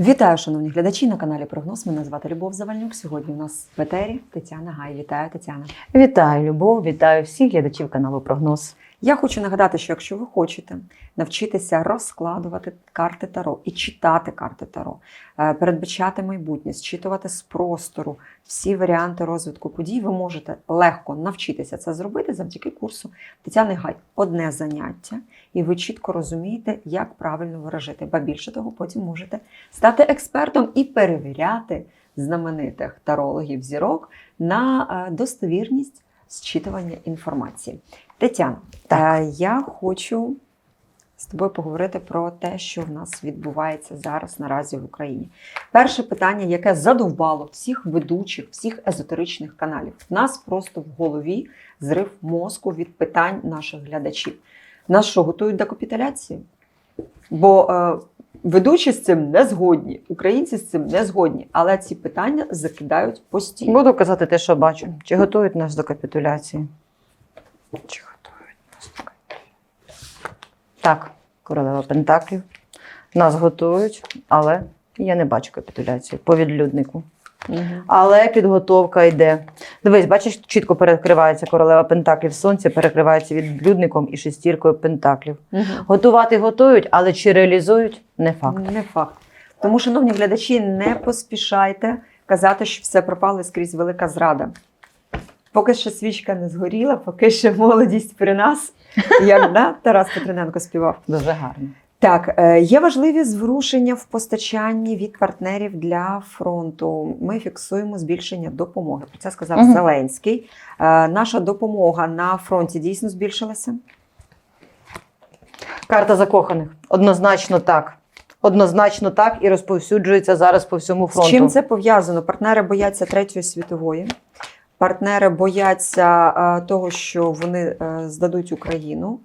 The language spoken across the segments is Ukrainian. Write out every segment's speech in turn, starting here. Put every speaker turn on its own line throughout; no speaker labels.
Вітаю, шановні глядачі на каналі Прогноз. Мене звати Любов Завальнюк. Сьогодні у нас в етері Тетяна Гай. Вітаю, Тетяна.
Вітаю, Любов, вітаю всіх глядачів каналу Прогноз.
Я хочу нагадати, що якщо ви хочете навчитися розкладувати карти Таро і читати карти Таро, е, передбачати майбутнє, зчитувати з простору всі варіанти розвитку подій, ви можете легко навчитися це зробити завдяки курсу Тетяни Гай. Одне заняття, і ви чітко розумієте, як правильно виражити. Ба більше того, потім можете стати експертом і перевіряти знаменитих тарологів зірок на е, достовірність зчитування інформації. Тетяна,
Так.
е, я хочу з тобою поговорити про те, що в нас відбувається зараз наразі в Україні. Перше питання, яке задовбало всіх ведучих, всіх езотеричних каналів. В нас просто в голові зрив мозку від питань наших глядачів. Нас що, готують до капітуляції? Бо е, ведучі з цим не згодні, українці з цим не згодні, але ці питання закидають постійно.
Буду казати те, що бачу. Чи готують нас до капітуляції? Чи готують нас до капітуляції? Так, королева Пентаклів. Нас готують, але я не бачу капітуляції по відлюднику. Але підготовка йде. Дивись, бачиш, чітко перекривається королева Пентаклів сонце, перекривається відлюдником і шестіркою Пентаклів.
Мгм.
Готувати готують, але чи реалізують не факт.
Не факт. Тому, шановні глядачі, не поспішайте казати, що все пропало скрізь велика зрада. Поки ще свічка не згоріла, поки ще молодість при нас, як да, Тарас Петриненко співав.
Дуже гарно.
Так, е, є важливі зворушення в постачанні від партнерів для фронту. Ми фіксуємо збільшення допомоги. Про це сказав
Мгм.
Зеленський. Е, Наша допомога на фронті дійсно збільшилася.
Карта закоханих. Однозначно так. Однозначно так і розповсюджується зараз по всьому фронту.
З чим це пов'язано? Партнери бояться третьої світової. Партнери бояться е, того, що вони здадуть Україну.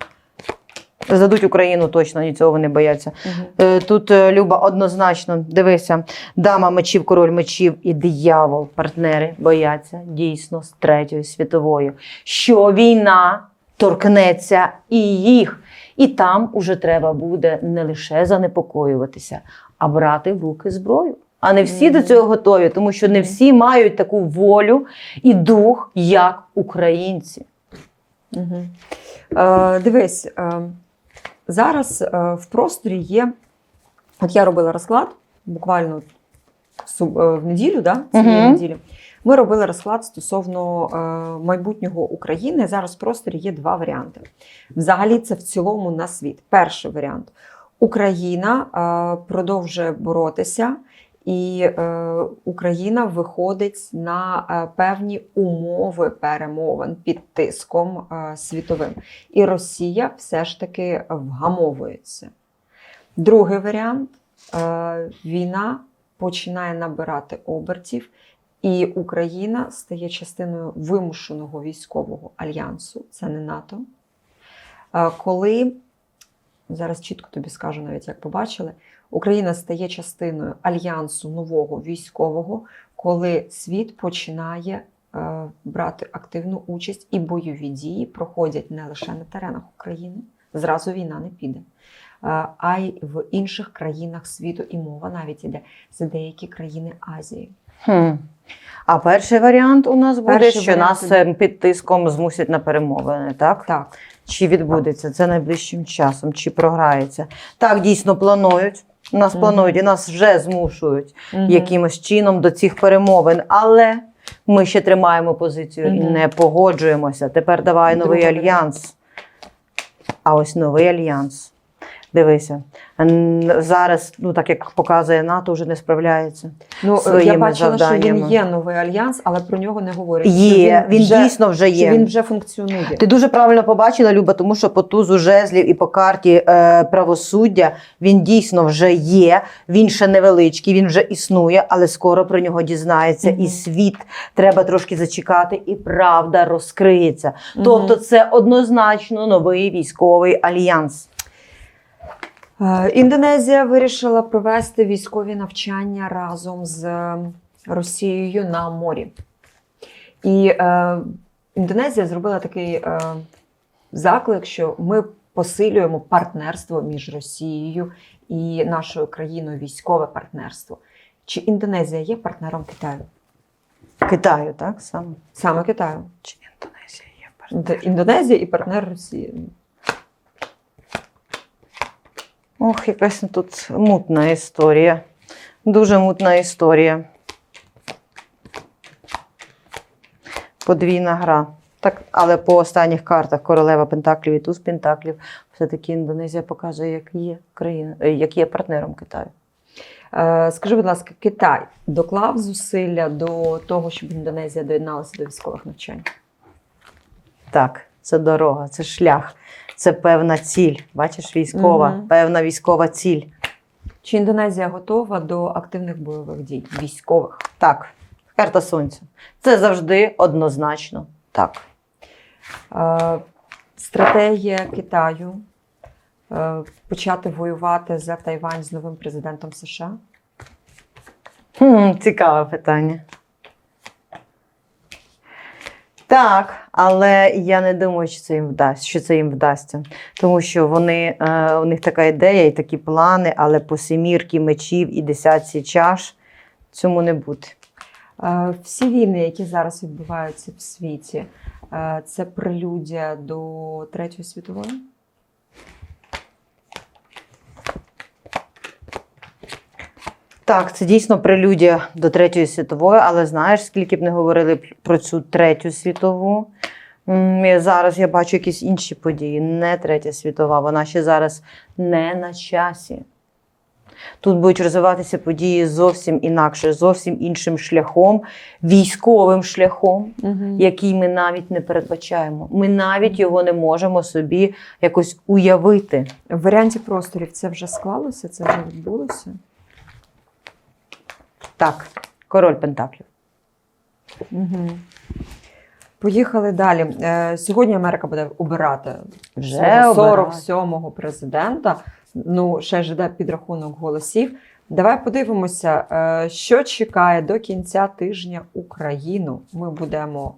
Здадуть Україну точно, ні цього вони бояться. Е, Тут е, Люба однозначно дивися, дама мечів, король мечів і диявол. Партнери бояться дійсно з третьої світової. Що війна торкнеться і їх. І там уже треба буде не лише занепокоюватися, а брати в руки зброю. А не всі
Мгм.
до цього готові, тому що не всі мають таку волю і дух, як українці.
Угу. Е, дивись, е, зараз е, в просторі є. От я робила розклад буквально в, е, в неділю, да, цієї
Мгм.
неділі. Ми робили розклад стосовно е, майбутнього України. Зараз в просторі є два варіанти. Взагалі, це в цілому на світ. Перший варіант: Україна е, продовжує боротися. І е, Україна виходить на е, певні умови перемовин під тиском е, світовим. І Росія все ж таки вгамовується. Другий варіант е, війна починає набирати обертів, і Україна стає частиною вимушеного військового альянсу, це не НАТО. Е, коли зараз чітко тобі скажу, навіть як побачили, Україна стає частиною альянсу нового військового, коли світ починає е, брати активну участь і бойові дії проходять не лише на теренах України. Зразу війна не піде, е, а й в інших країнах світу. І мова навіть іде за деякі країни Азії.
Хм. А перший варіант у нас буде,
Перший
що
варіант
нас е, під тиском змусять на перемовини, так?
Так,
Чи відбудеться це найближчим часом, чи програється? Так, дійсно планують. Нас планують і нас вже змушують якимось чином до цих перемовин. Але ми ще тримаємо позицію і не погоджуємося. Тепер давай новий альянс. А ось новий альянс. Дивися, зараз, ну так як показує НАТО, вже не справляється.
Ну, я
своїми
бачила, що він є новий альянс, але про нього не говорять.
Є,
Що
він
вже,
дійсно вже є.
він вже функціонує.
Ти дуже правильно побачила, Люба, тому що по тузу жезлів і по карті е, правосуддя він дійсно вже є. Він ще невеличкий, він вже існує, але скоро про нього дізнається
Мгм.
і світ. Треба трошки зачекати, і правда розкриється.
Мгм.
Тобто, це однозначно новий військовий альянс.
Е, Індонезія вирішила провести військові навчання разом з е, Росією на морі. І е, Індонезія зробила такий е, заклик, що ми посилюємо партнерство між Росією і нашою країною, військове партнерство. Чи Індонезія є партнером Китаю?
Китаю, так саме?
Саме Китаю.
Чи Індонезія є
Д- Індонезія і партнер Росії.
Ох, якась тут мутна історія. Дуже мутна історія. Подвійна гра. Так, але по останніх картах королева Пентаклів і туз Пентаклів, все-таки Індонезія показує, як є країна, е, як є партнером Китаю.
Е, Скажи, будь ласка, Китай доклав зусилля до того, щоб Індонезія доєдналася до військових навчань?
Так, це дорога, це шлях, це певна ціль. Бачиш, військова,
Мгм.
певна військова ціль.
Чи Індонезія готова до активних бойових дій військових?
Так, карта сонця. Це завжди однозначно так.
Е, Стратегія Китаю е, почати воювати за Тайвань з новим президентом США?
Хм, цікаве питання. Так, але я не думаю, що це їм вдасть, що це їм вдасться. Тому що вони, е, у них така ідея і такі плани, але по семірки мечів і десятці чаш цьому не бути.
Е, Всі війни, які зараз відбуваються в світі, е, це прелюдія до Третьої світової?
Так, це дійсно прелюдія до Третьої світової, але знаєш, скільки б не говорили про цю третю світову. Зараз я бачу якісь інші події, не третя світова, вона ще зараз не на часі. Тут будуть розвиватися події зовсім інакше, зовсім іншим шляхом, військовим шляхом, який ми навіть не передбачаємо. Ми навіть його не можемо собі якось уявити.
В варіанті просторів це вже склалося, це вже відбулося.
Так, король Пентаклів.
Угу. Поїхали далі. Е, Сьогодні Америка буде обирати
Вже
47-го президента. Ну, ще ж йде підрахунок голосів. Давай подивимося, е, що чекає до кінця тижня Україну. Ми будемо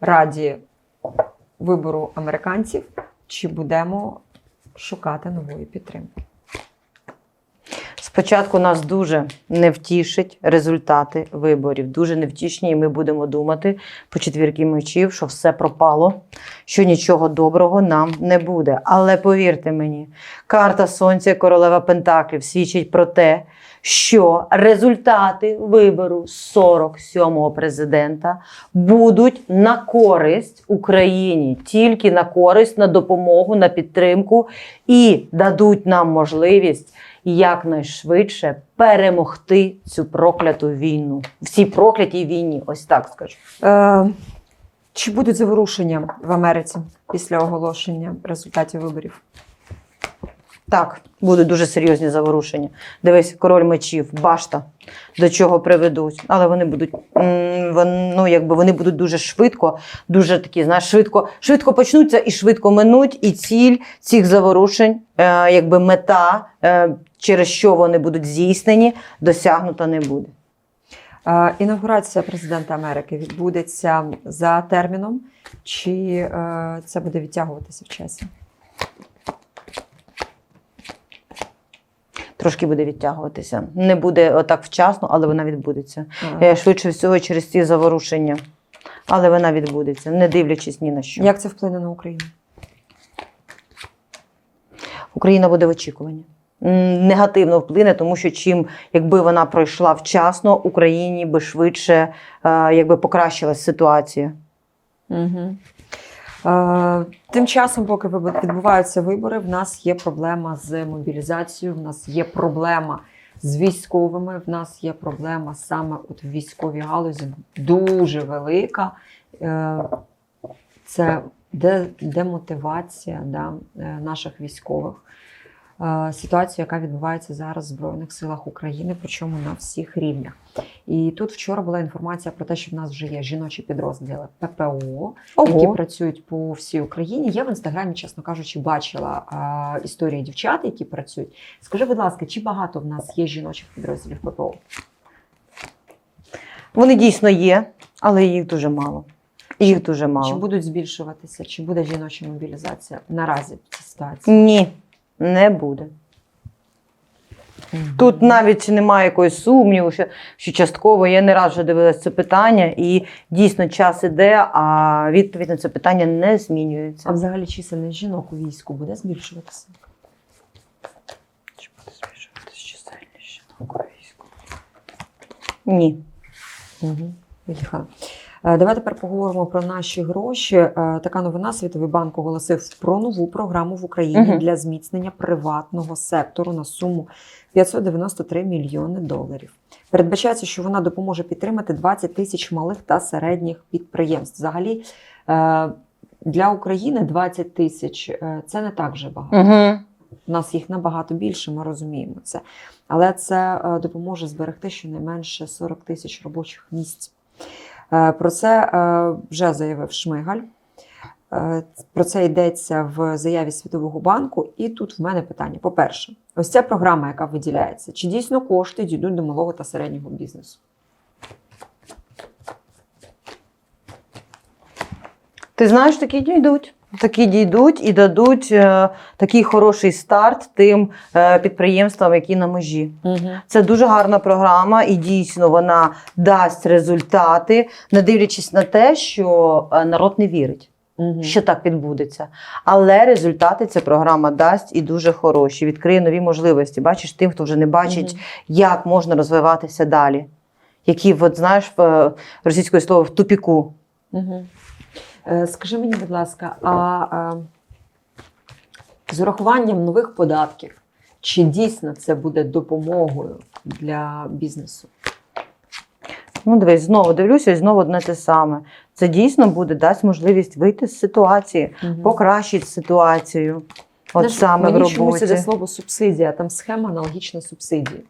раді вибору американців, чи будемо шукати нової підтримки.
Спочатку нас дуже не втішить результати виборів. Дуже невтішні, і ми будемо думати по четвірки мечів, що все пропало, що нічого доброго нам не буде. Але повірте мені, карта Сонця, королева Пентаклів свідчить про те, що результати вибору 47-го президента будуть на користь Україні, тільки на користь, на допомогу, на підтримку і дадуть нам можливість якнайшвидше перемогти цю прокляту війну. В цій проклятій війні, ось так скажу.
Е, чи будуть заворушення в Америці після оголошення результатів виборів?
Так, будуть дуже серйозні заворушення. Дивись, король мечів, башта, до чого приведуть. Але вони будуть, ну, якби вони будуть дуже швидко, дуже такі, знаєш, швидко, швидко почнуться і швидко минуть. І ціль цих заворушень, е, якби мета, е, через що вони будуть здійснені, досягнута не буде.
Інаугурація президента Америки відбудеться за терміном, чи е, це буде відтягуватися в часі?
Трошки буде відтягуватися. Не буде отак вчасно, але вона відбудеться.
Е,
Е, Швидше всього через ці заворушення. Але вона відбудеться, не дивлячись ні на що.
Як це вплине на Україну?
Україна буде в очікуванні. Негативно вплине, тому що чим якби вона пройшла вчасно, Україні би швидше е, якби покращилась ситуація.
Угу. Тим часом, поки відбуваються вибори, в нас є проблема з мобілізацією, в нас є проблема з військовими, в нас є проблема саме от в військовій галузі дуже велика. Е, це демотивація да, наших військових. Е, Ситуація, яка відбувається зараз в Збройних силах України, причому на всіх рівнях. І тут вчора була інформація про те, що в нас вже є жіночі підрозділи ППО, які працюють по всій Україні. Я в інстаграмі, чесно кажучи, бачила а, історії дівчат, які працюють. Скажи, будь ласка, чи багато в нас є жіночих підрозділів ППО?
Вони дійсно є, але їх дуже мало. Їх дуже мало.
Чи будуть збільшуватися, чи буде жіноча мобілізація наразі в цій ситуації?
Ні, не буде. Тут навіть немає якогось сумніву, що, що частково я не раз вже дивилася це питання, і дійсно час іде, а відповідь на це питання не змінюється.
А взагалі чисельність жінок у війську буде збільшуватися?
Чи буде збільшуватися чисельність жінок у війську? Ні.
Угу. Е, Давай тепер поговоримо про наші гроші. Е, Така новина Світовий банк оголосив про нову програму в Україні для зміцнення приватного сектору на суму 593 мільйони доларів. Передбачається, що вона допоможе підтримати 20 тисяч малих та середніх підприємств. Взагалі е, для України 20 тисяч це не так вже багато.
Угу.
У нас їх набагато більше, ми розуміємо це. Але це допоможе зберегти щонайменше 40 тисяч робочих місць. Е, Про це е, вже заявив Шмигаль. Е, Про це йдеться в заяві Світового банку. І тут в мене питання: по-перше, ось ця програма, яка виділяється, чи дійсно кошти дійдуть до малого та середнього бізнесу?
Ти знаєш, такі дійдуть. Такі дійдуть і дадуть е, такий хороший старт тим е, підприємствам, які на межі.
Угу.
Це дуже гарна програма, і дійсно вона дасть результати, не дивлячись на те, що е, народ не вірить,
Угу.
що так відбудеться. Але результати ця програма дасть і дуже хороші. Відкриє нові можливості. Бачиш, тим, хто вже не бачить, як можна розвиватися далі. Які, от знаєш, е, російською слово в тупіку.
Угу. Е, Скажи мені, будь ласка, а з урахуванням нових податків, чи дійсно це буде допомогою для бізнесу?
Ну, дивись, знову дивлюся, і знову одне те саме. Це дійсно буде дасть можливість вийти з ситуації,
Мгм.
покращити ситуацію. От
Знаєш,
саме в
мені чомусь іде слово субсидія, там схема аналогічна субсидії.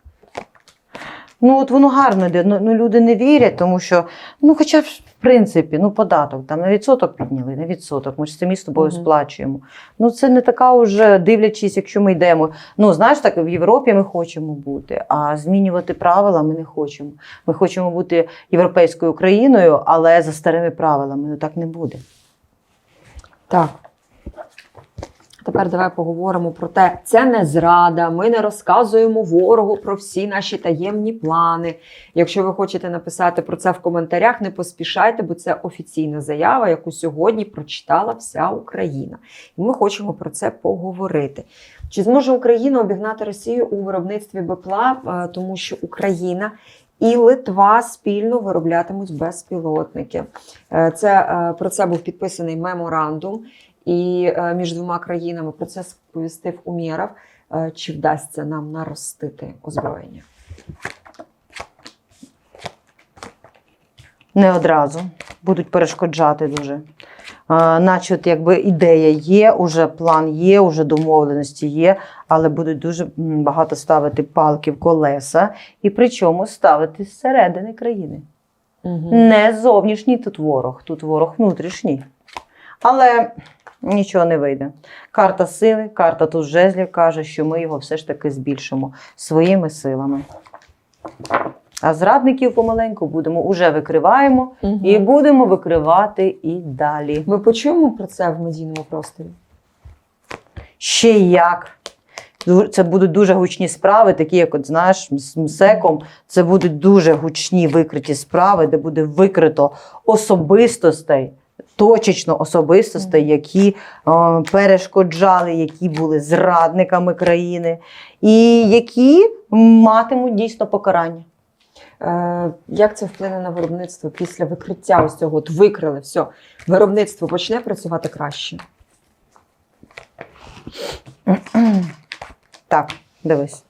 Ну от воно гарно йде. Ну, ну люди не вірять, тому що ну, хоча б в принципі, ну податок там на відсоток підняли, на відсоток. Ми ж самі з тобою сплачуємо. Ну це не така вже дивлячись, якщо ми йдемо. Ну знаєш, так в Європі ми хочемо бути, а змінювати правила ми не хочемо. Ми хочемо бути європейською країною, але за старими правилами. Ну так не буде.
Так. Тепер давай поговоримо про те, це не зрада. Ми не розказуємо ворогу про всі наші таємні плани. Якщо ви хочете написати про це в коментарях, не поспішайте, бо це офіційна заява, яку сьогодні прочитала вся Україна. І ми хочемо про це поговорити. Чи зможе Україна обігнати Росію у виробництві БПЛА, Е, тому що Україна і Литва спільно вироблятимуть безпілотники. Е, Це е, про це був підписаний меморандум. І е, між двома країнами про це сповістив Умєров. Е, Чи вдасться нам наростити озброєння?
Не одразу будуть перешкоджати дуже. А, наче от якби ідея є, уже план є, уже домовленості є, але будуть дуже багато ставити палки в колеса, і причому ставити зсередини країни. Не зовнішній тут ворог, тут ворог внутрішній. Але нічого не вийде. Карта сили, карта тут жезлів каже, що ми його все ж таки збільшимо своїми силами. А зрадників помаленьку будемо уже викриваємо
Мгм.
і будемо викривати і далі.
Ми почуємо про це в медійному просторі.
Ще як. Це будуть дуже гучні справи, такі як, от знаєш, з МСЕКом. Це будуть дуже гучні викриті справи, де буде викрито особистостей, точечно особистостей, які е, перешкоджали, які були зрадниками країни, і які матимуть дійсно покарання.
Е, Як це вплине на виробництво після викриття ось цього? От викрили все. Виробництво почне працювати краще.
Так, дивись.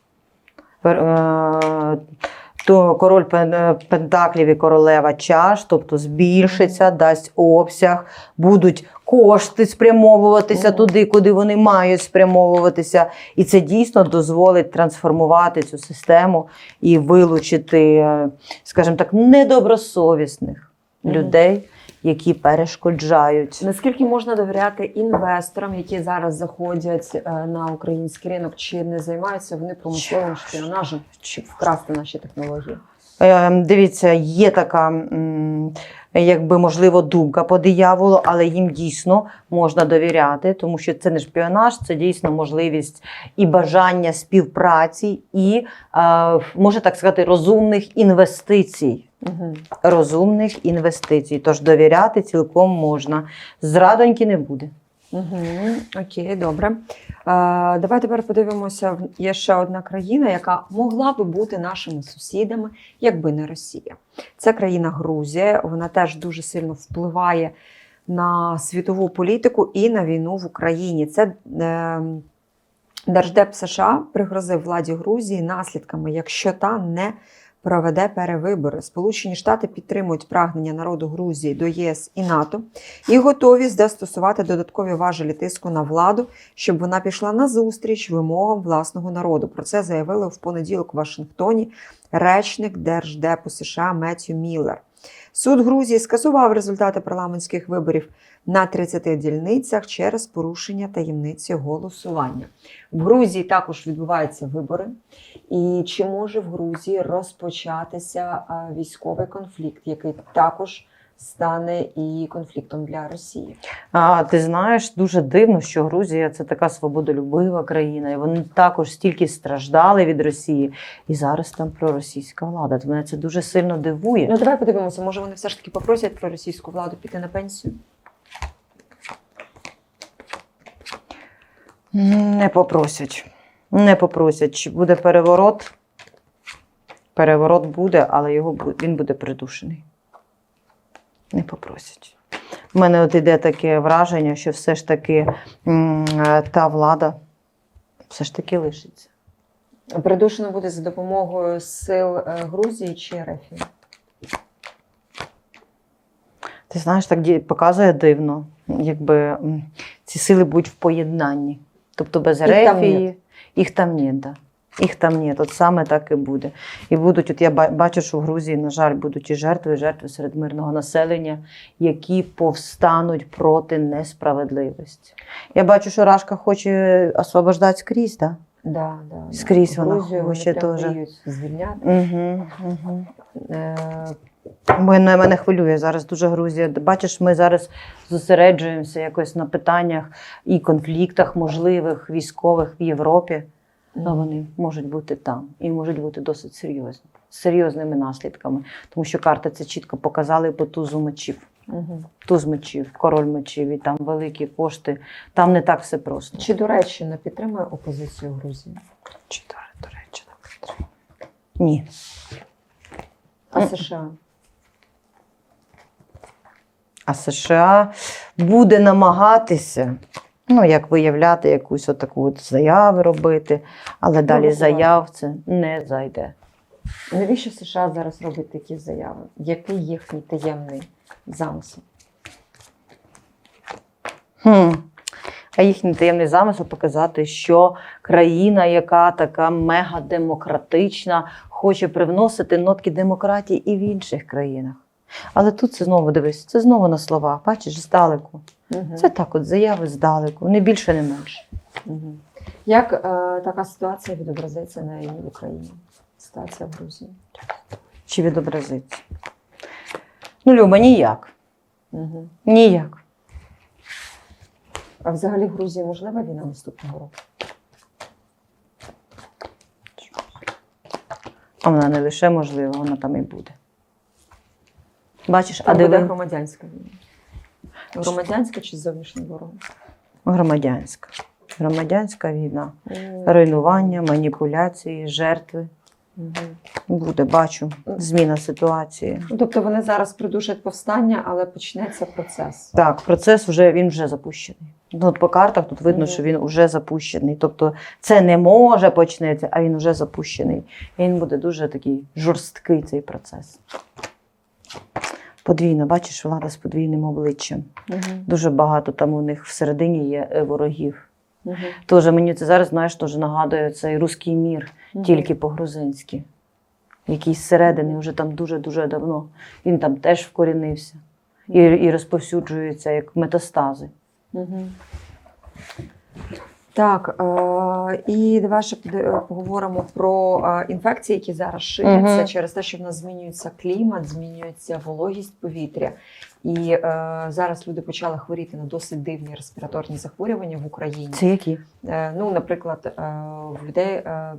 То король е, пентаклів і королева чаш, тобто збільшиться, дасть обсяг, будуть кошти спрямовуватися туди, куди вони мають спрямовуватися. І це дійсно дозволить трансформувати цю систему і вилучити, е, скажімо так, недобросовісних людей, які перешкоджають.
Наскільки можна довіряти інвесторам, які зараз заходять е, на український ринок, чи не займаються вони промисловим шпіонажем, щоб вкрасти наші технології?
Е, Дивіться, є така, якби можливо, думка по дияволу, але їм дійсно можна довіряти, тому що це не шпіонаж, це дійсно можливість і бажання співпраці, і е, може так сказати, розумних інвестицій.
Угу.
Розумних інвестицій. Тож довіряти цілком можна. Зрадоньки не буде.
Угу. Окей, добре. Е, давай тепер подивимося. Є ще одна країна, яка могла би бути нашими сусідами, якби не Росія. Це країна Грузія. Вона теж дуже сильно впливає на світову політику і на війну в Україні. Це е, Держдеп США пригрозив владі Грузії наслідками, якщо та не проведе перевибори. Сполучені Штати підтримують прагнення народу Грузії до ЄС і НАТО і готові застосувати додаткові важелі тиску на владу, щоб вона пішла на зустріч вимогам власного народу. Про це заявили в понеділок в Вашингтоні речник Держдепу США Меттю Міллер. Суд Грузії скасував результати парламентських виборів на 30 дільницях через порушення таємниці голосування. В Грузії також відбуваються вибори. І чи може в Грузії розпочатися військовий конфлікт, який також стане і конфліктом для Росії?
А ти знаєш, дуже дивно, що Грузія це така свободолюбива країна, і вони також стільки страждали від Росії, і зараз там проросійська влада. Мене це дуже сильно дивує.
Ну давай подивимося, може вони все ж таки попросять про російську владу піти на пенсію?
Не попросять. Не попросять. Чи буде переворот? Переворот буде, але його він буде придушений. Не попросять. У мене от іде таке враження, що все ж таки е, та влада все ж таки лишиться.
Придушено буде за допомогою сил е, Грузії чи РФ?
Ти знаєш, так показує дивно, якби ці сили будуть в поєднанні. Тобто без
Їх там
рефії, їх там нет, да. Їх там нет, от саме так і буде. І будуть, от я бачу, що в Грузії, на жаль, будуть і жертви, і жертви серед мирного населення, які повстануть проти несправедливості. Я бачу, що Рашка хоче освобождати скрізь, так?
Да, да, да.
Скрізь вона
Грузію вони
хоче теж.
звільняти.
Угу, угу.
Е,
Мене, мене хвилює зараз дуже Грузія. Бачиш, ми зараз зосереджуємося якось на питаннях і конфліктах можливих військових в Європі. А вони можуть бути там і можуть бути досить серйозні, з серйозними наслідками. Тому що карти це чітко показали по тузу мечів.
Мгм.
Туз мечів, король мечів, і там великі кошти. Там не так все просто.
Чи Туреччина підтримує опозицію Грузії?
Чи до речі, Ні.
А США?
А США буде намагатися, ну, як виявляти якусь отаку от заяви робити, але далі
Провокувати.
заяв це не зайде.
Навіщо США зараз робить такі заяви? Який їхній таємний замисел?
Хм. А їхній таємний замисел показати, що країна, яка така мегадемократична, хоче привносити нотки демократії і в інших країнах. Але тут це знову дивись, це знову на слова, бачиш, здалеку.
Мгм.
Це так, от заяви здалеку, не більше, не менше.
Мгм. Як е, така ситуація відобразиться на війні в Україні? Ситуація в Грузії.
Чи відобразиться? Ну, Люба, ніяк.
Угу.
Ніяк.
А взагалі в Грузії можлива війна наступного року?
А вона не лише можлива, вона там і буде. Бачиш, а
Там буде
диви
громадянська війна. Громадянська чи з зовнішнім ворогом?
громадянська. Громадянська війна. Руйнування, маніпуляції, жертви. Буде, бачу, зміна ситуації.
Тобто вони зараз придушать повстання, але почнеться процес.
Так, процес вже він вже запущений. Ну, от по картах тут видно, що він вже запущений. Тобто це не може почнеться, а він вже запущений. І він буде дуже такий жорсткий цей процес. Подвійно, бачиш, влада з подвійним обличчям.
Мгм.
Дуже багато там у них всередині є е, ворогів.
Мгм.
Тоже мені це зараз, знаєш, теж нагадує цей руський мір,
Мгм.
тільки по-грузинськи. Який зсередини вже там дуже-дуже давно. Він там теж вкорінився і, і розповсюджується як метастази.
Мгм. Так, е- і давай ще е, поговоримо про е, інфекції, які зараз ширяться
Мгм.
через те, що в нас змінюється клімат, змінюється вологість повітря. І е, зараз люди почали хворіти на досить дивні респіраторні захворювання в Україні.
Це які?
Е, ну, наприклад, е, в людей е,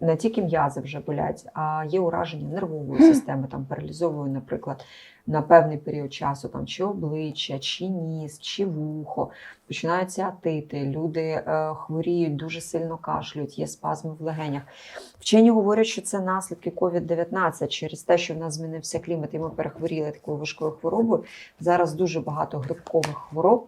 не тільки м'язи вже болять, а є ураження нервової системи, там паралізовує, наприклад, на певний період часу там чи обличчя, чи ніс, чи вухо. Починаються атити, люди е, хворіють, дуже сильно кашлюють, є спазми в легенях. Вчені говорять, що це наслідки COVID-19 через те, що в нас змінився клімат, і ми перехворіли такою важкою хворобою. Зараз дуже багато грибкових хвороб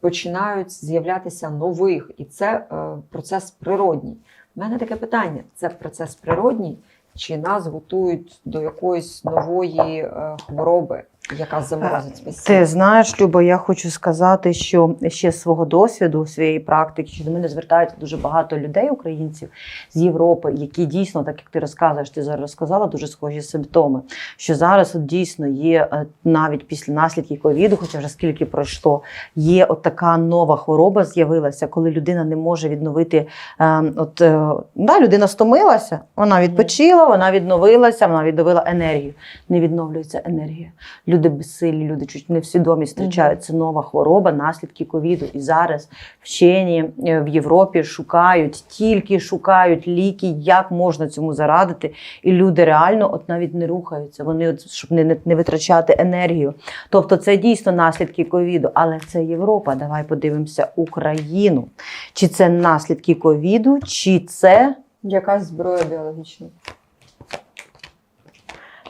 починають з'являтися нових, і це е, процес природній. У мене таке питання: це процес природній, чи нас готують до якоїсь нової е, хвороби, яка заморозить весь
Ти знаєш, Люба, я хочу сказати, що ще з свого досвіду, своєї практики, що до мене звертаються дуже багато людей, українців з Європи, які дійсно, так як ти розказуєш, ти зараз розказала, дуже схожі симптоми. Що зараз от дійсно є е, навіть після наслідків ковіду, хоча вже скільки пройшло, є от така нова хвороба з'явилася, коли людина не може відновити. Е, от е, да, людина стомилася, вона відпочила, вона відновилася, вона відновила енергію. Не відновлюється енергія люди безсилі, люди чуть не в свідомість втрачають. Це нова хвороба, наслідки ковіду. І зараз вчені е, в Європі шукають, тільки шукають ліки, як можна цьому зарадити. І люди реально от навіть не рухаються. Вони от, щоб не, не, не витрачати енергію. Тобто це дійсно наслідки ковіду, але це Європа. Давай подивимося Україну. Чи це наслідки ковіду, чи це
Якась зброя біологічна.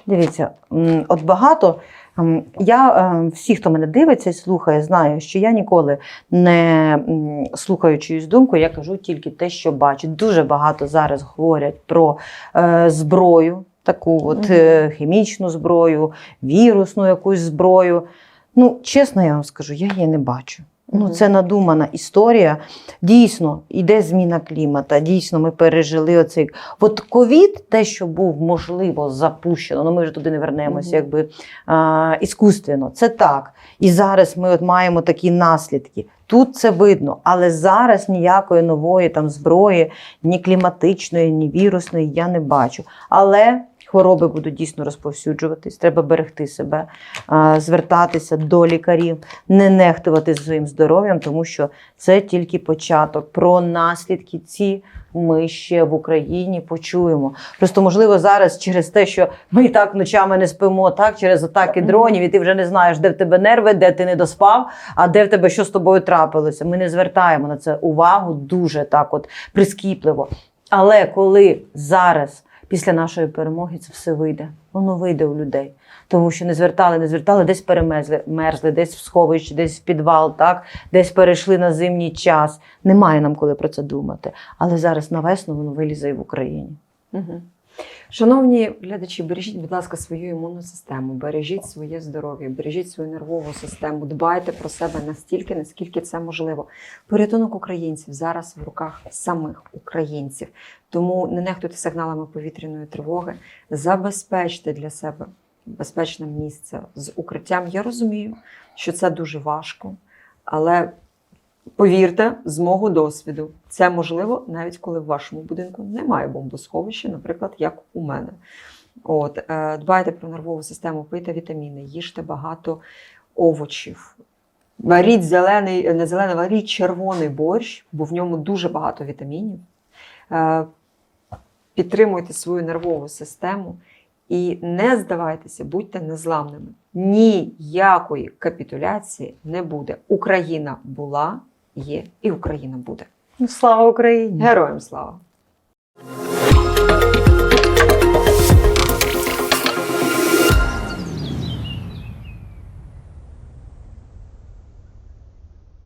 Дивіться, от багато. М, Я е, всі, хто мене дивиться і слухає, знаю, що я ніколи не слухаю чиюсь думку, я кажу тільки те, що бачу. Дуже багато зараз говорять про е, зброю, таку от е, хімічну зброю, вірусну якусь зброю. Ну, чесно, я вам скажу, я її не бачу. Ну, це надумана історія. Дійсно, іде зміна клімата. Дійсно, ми пережили оцей. От ковід, те, що був можливо запущено, ну ми вже туди не вернемося, якби а, іскусственно. Це так. І зараз ми от маємо такі наслідки. Тут це видно, але зараз ніякої нової там зброї, ні кліматичної, ні вірусної я не бачу. Але хвороби будуть дійсно розповсюджуватись. Треба берегти себе, звертатися до лікарів, не нехтувати своїм здоров'ям, тому що це тільки початок. Про наслідки ці ми ще в Україні почуємо. Просто можливо зараз через те, що ми і так ночами не спимо, так через атаки дронів, і ти вже не знаєш, де в тебе нерви, де ти не доспав, а де в тебе що з тобою трапилося. Ми не звертаємо на це увагу дуже так, от прискіпливо. Але коли зараз, після нашої перемоги, це все вийде, воно вийде у людей. Тому що не звертали, не звертали, десь перемерзли, мерзли, десь в сховищі, десь в підвал, так, десь перейшли на зимній час. Немає нам коли про це думати. Але зараз на весну воно вилізе і в Україні.
Угу. Шановні глядачі, бережіть, будь ласка, свою імунну систему, бережіть своє здоров'я, бережіть свою нервову систему, дбайте про себе настільки, наскільки це можливо. Порятунок українців зараз в руках самих українців. Тому не нехтуйте сигналами повітряної тривоги, забезпечте для себе безпечне місце з укриттям. Я розумію, що це дуже важко, але повірте, з мого досвіду, це можливо навіть коли в вашому будинку немає бомбосховища, наприклад, як у мене. От, е, дбайте про нервову систему, пийте вітаміни, їжте багато овочів. Варіть зелений, е, не зелений, варіть червоний борщ, бо в ньому дуже багато вітамінів. Е, підтримуйте свою нервову систему і не здавайтеся, будьте незламними. Ніякої капітуляції не буде. Україна була, є, і Україна буде.
Слава Україні!
Героям слава!